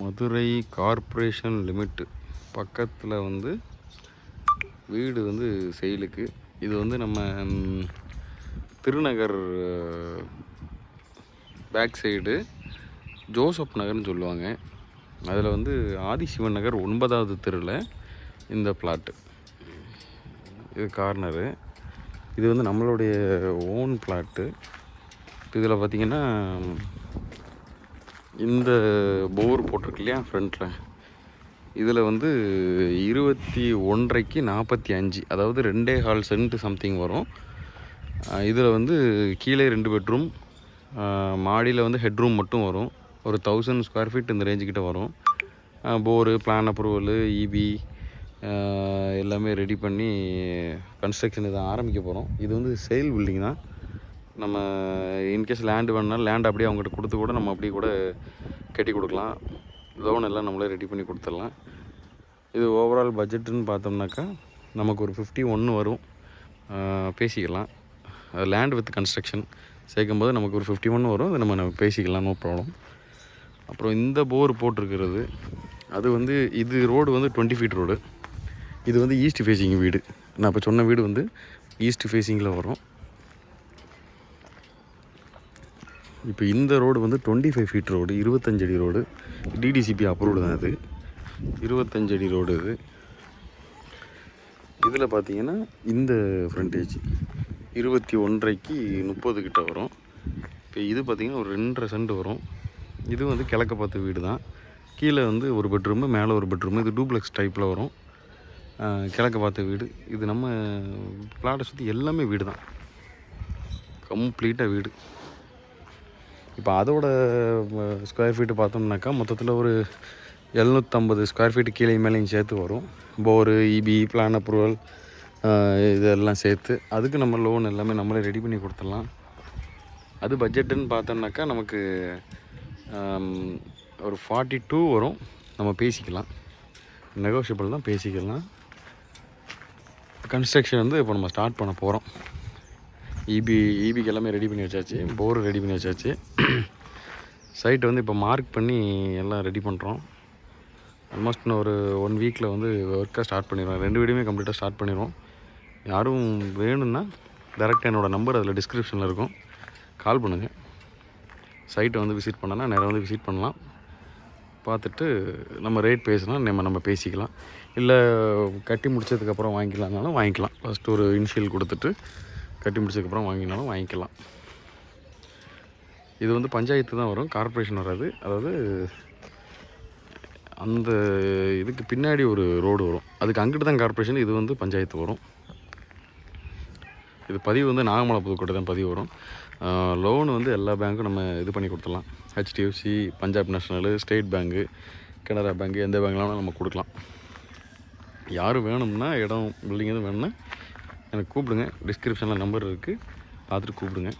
Madurai corporation limit. பக்கத்தில் வந்து வீடு வந்து செயலுக்கு. இது வந்து நம்ம திருநகர் பேக் சைடு ஜோசப் நகர்னு சொல்லுவாங்க. அதில் வந்து ஆதிசிவன் நகர் ஒன்பதாவது தெருவில் இந்த பிளாட்டு இது கார்னரு இது வந்து நம்மளுடைய ஓன் பிளாட்டு இதில் பார்த்தீங்கன்னா இந்த போர் போட்டிருக்கு இல்லையா ஃப்ரண்ட்டில் இதில் வந்து இருபத்தி ஒன்றைக்கு நாற்பத்தி அஞ்சு அதாவது ரெண்டே ஹால் சென்ட் சம்திங் வரும். இதில் வந்து கீழே ரெண்டு பெட்ரூம் மாடியில் வந்து ஹெட்ரூம் மட்டும் வரும். ஒரு தௌசண்ட் ஸ்கொயர் ஃபீட் இந்த ரேஞ்சுக்கிட்ட வரும். போரு பிளான் அப்ரூவலு இபி எல்லாமே ரெடி பண்ணி கன்ஸ்ட்ரக்ஷன் இதை ஆரம்பிக்க போகிறோம் இது வந்து சேல் பில்டிங் தான். நம்ம இன்கேஸ் லேண்டு வேணுனாலும் லேண்ட் அப்படியே அவங்ககிட்ட கொடுத்து கூட நம்ம அப்படியே கூட கட்டி கொடுக்கலாம். லோன் எல்லாம் நம்மளே ரெடி பண்ணி கொடுத்துடலாம். இது ஓவரால் பட்ஜெட்டுன்னு பார்த்தோம்னாக்கா நமக்கு ஒரு ஃபிஃப்டி ஒன்று வரும் பேசிக்கலாம். லேண்ட் வித் கன்ஸ்ட்ரக்ஷன் சேர்க்கும்போது நமக்கு ஒரு ஃபிஃப்டி ஒன் வரும். அது நம்ம நம்ம பேசிக்கலாம் நோ ப்ராப்ளம் அப்புறம் இந்த போர் போட்டிருக்கிறது அது வந்து இது ரோடு வந்து டுவெண்ட்டி ஃபீட் ரோடு இது வந்து ஈஸ்ட் ஃபேஸிங் வீடு. நான் இப்போ சொன்ன வீடு வந்து ஈஸ்ட் ஃபேஸிங்கில் வரும். இப்போ இந்த ரோடு வந்து டுவெண்ட்டி ஃபைவ் ஃபீட் ரோடு இருபத்தஞ்சு அடி ரோடு டிடிசிபி அப்ரூவ்டு தான் இது. இருபத்தஞ்சு அடி ரோடு இது. இதில் பார்த்தீங்கன்னா இந்த ஃப்ரண்டேஜ் இருபத்தி ஒன்றைக்கு முப்பது கிட்ட வரும். இப்போ இது பார்த்திங்கன்னா ஒரு ரெண்டரை சென்ட் வரும். இது வந்து கிழக்க பார்த்த வீடு தான். கீழே வந்து ஒரு பெட்ரூமு மேலே ஒரு பெட்ரூமு இது டூப்ளெக்ஸ் டைப்பில் வரும். கிழக்க பார்த்த வீடு. இது நம்ம பிளாட்டை சுற்றி எல்லாமே வீடு தான். கம்ப்ளீட்டாக வீடு. இப்போ அதோட ஸ்கொயர் ஃபீட்டு பார்த்தோம்னாக்கா மொத்தத்தில் ஒரு எழுநூற்றம்பது ஸ்கொயர் ஃபீட்டு கீழே மேலேயும் சேர்த்து வரும். போரு இபி பிளான் அப்ரூவல் இதெல்லாம் சேர்த்து அதுக்கு நம்ம லோன் எல்லாமே நம்மளே ரெடி பண்ணி கொடுத்துடலாம். அது பட்ஜெட்டுன்னு பார்த்தோம்னாக்கா நமக்கு ஒரு ஃபார்ட்டி டூ வரும். நம்ம பேசிக்கலாம். நெகோஷியபிள் தான் பேசிக்கலாம். கன்ஸ்ட்ரக்ஷன் வந்து இப்போ நம்ம ஸ்டார்ட் பண்ண போகிறோம் ஈபி ஈபிக்கு எல்லாமே ரெடி பண்ணி வச்சாச்சு. போர் ரெடி பண்ணி வச்சாச்சு. சைட்டை வந்து இப்போ மார்க் பண்ணி எல்லாம் ரெடி பண்ணுறோம் ஆல்மோஸ்ட் இன்னும் ஒரு ஒன் வீக்கில் வந்து ஒர்க்கை ஸ்டார்ட் பண்ணிடுவோம் ரெண்டு வீடியோமே கம்ப்ளீட்டாக ஸ்டார்ட் பண்ணிடுவோம் யாரும் வேணும்னா டேரெக்டாக என்னோடய நம்பர் அதில் டிஸ்கிரிப்ஷனில் இருக்கும். கால் பண்ணுங்கள் சைட்டை வந்து விசிட் பண்ணனா நேரம் வந்து விசிட் பண்ணலாம். பார்த்துட்டு நம்ம ரேட் பேசினா நம்ம நம்ம பேசிக்கலாம். இல்லை கட்டி முடிச்சதுக்கப்புறம் வாங்கிக்கலாம்னாலும் வாங்கிக்கலாம். ஃபஸ்ட்டு ஒரு இனிஷியல் கொடுத்துட்டு கட்டி முடிச்சதுக்கப்புறம் வாங்கினாலும் வாங்கிக்கலாம். இது வந்து பஞ்சாயத்து தான் வரும் கார்ப்பரேஷன் வராது. அதாவது அந்த இதுக்கு பின்னாடி ஒரு ரோடு வரும். அதுக்கு அங்கிட்டு தான் கார்பரேஷன் இது வந்து பஞ்சாயத்து வரும். இது பதிவு வந்து நாகமலை புதுக்கோட்டை தான் பதிவு வரும். லோன் வந்து எல்லா பேங்க்கும் நம்ம இது பண்ணி கொடுத்துடலாம். HDFC Punjab national state bank Canara bank எந்த பேங்க்லாம் நம்ம கொடுக்கலாம். யார் வேணும்னா இடம் பில்டிங் எதுவும் வேணும்னா எனக்கு கூப்பிடுங்க. டிஸ்கிரிப்ஷனில் நம்பர் இருக்குது பார்த்துட்டு கூப்பிடுங்க.